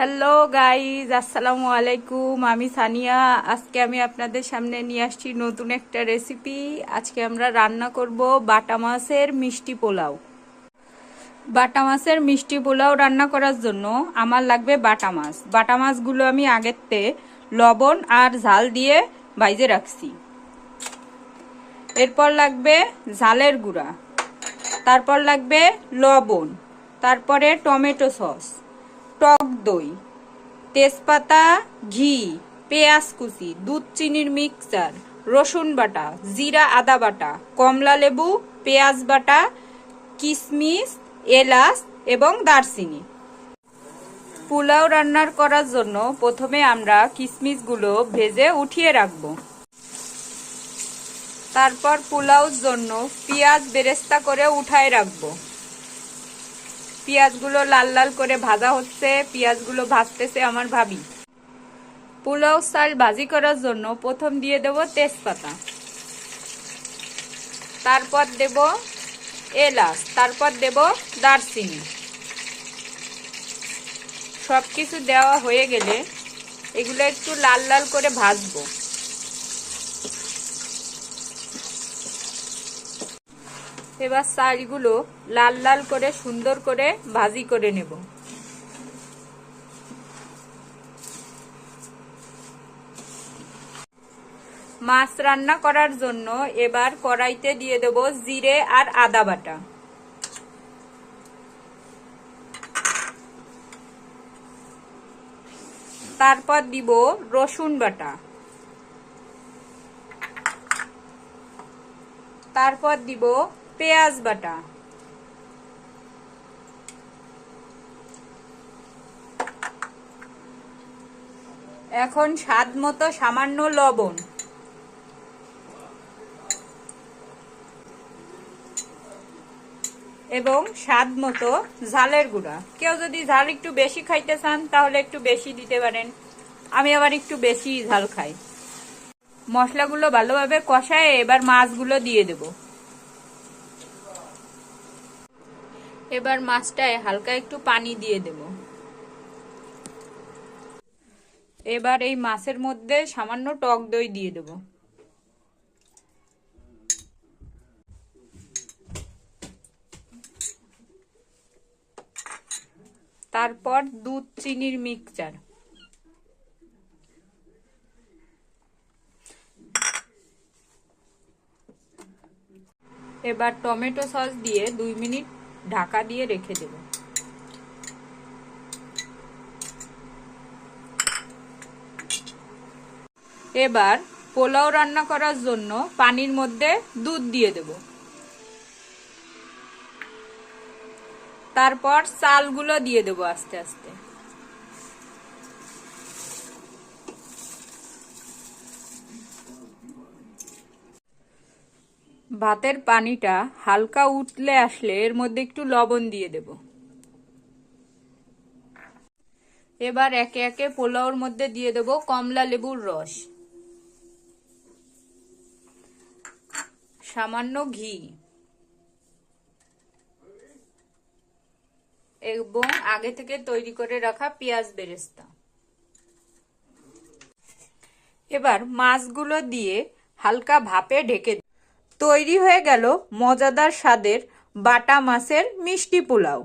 Hello guys আসসালামু আলাইকুম আমি সানিয়া। আজকে আমি আপনাদের সামনে নিয়ে আসছি নতুন একটা রেসিপি আজকে আমরা রান্না করব বাটা মাছের মিষ্টি পোলাও। বাটা মাছের মিষ্টি পোলাও রান্না করার জন্য আমার লাগবে বাটা মাছ। বাটা মাছগুলো আমি আগেরতে লবণ আর ঝাল দিয়ে বাইজে রাখছি। এরপর লাগবে ঝালের গুঁড়া। তারপর লাগবে লবণ। তারপরে টমেটো সস। টক দই, তেজপাতা, ঘি, পেঁয়াজ কুচি, দুধ চিনির মিক্সচার রসুন বাটা, জিরা আদা বাটা, কমলা লেবু, পেঁয়াজ বাটা কিশমিশ এলাচ এবং দারচিনি। পোলাও রান্নার করার জন্য প্রথমে আমরা কিশমিশগুলো ভেজে উঠিয়ে রাখব। তারপর পোলাওর জন্য পেঁয়াজ বেরেস্তা করে উঠায় রাখব। পেঁয়াজগুলো লাল লাল করে ভাজা হচ্ছে, পেঁয়াজগুলো ভাজতেছে আমার ভাবি। পোলাও চাল ভাজি করার জন্য প্রথম দিয়ে দেব তেজপাতা। তারপর দেব এলাচ, তারপর দেব দারচিনি। সব কিছু দেওয়া হয়ে গেলে এগুলো একটু লাল লাল করে ভাজবো। এবার চালগুলো লাল লাল করে, সুন্দর করে ভাজি করে নেব। মাছ রান্না করার জন্য এবার কড়াইতে দিয়ে দেব জিরে আর আদা বাটা। তারপর দিব রসুন বাটা। তারপর দিব পেঁয়াজ বাটা। এখন স্বাদ মতো সামান্য লবণ। এবং স্বাদ মতো ঝালের গুঁড়া। কেউ যদি ঝাল একটু বেশি খাইতে চান, তাহলে একটু বেশি দিতে পারেন। আমি আবার একটু বেশি ঝাল খাই। মশলাগুলো ভালোভাবে কষায় এবার মাছগুলো দিয়ে দেবো। এবার মাছটায় হালকা একটু পানি দিয়ে দেব। এবার এই মাছের মধ্যে সামান্য টক দই দিয়ে দেব। তারপর দুধ চিনির মিক্সচার। এবার টমেটো সস দিয়ে দুই মিনিট ঢাকা দিয়ে রেখে দেব। এবার পোলাও রান্না করার জন্য পানির মধ্যে দুধ দিয়ে দেব। তারপর চালগুলো দিয়ে দেব আস্তে আস্তে। ভাতের পানিটা হালকা উঠলে আসলে এর মধ্যে একটু লবণ দিয়ে দেব। এবার একে একে পোলাওর মধ্যে দিয়ে দেব কমলা লেবুর রস। সামান্য ঘি। এবং আগে থেকে তৈরি করে রাখা পেঁয়াজ বেরেস্তা। এবার মাছগুলো দিয়ে হালকা ভাপে ঢেকে তৈরি হয়ে গেল মজাদার স্বাদের বাটা মাছের মিষ্টি পোলাও।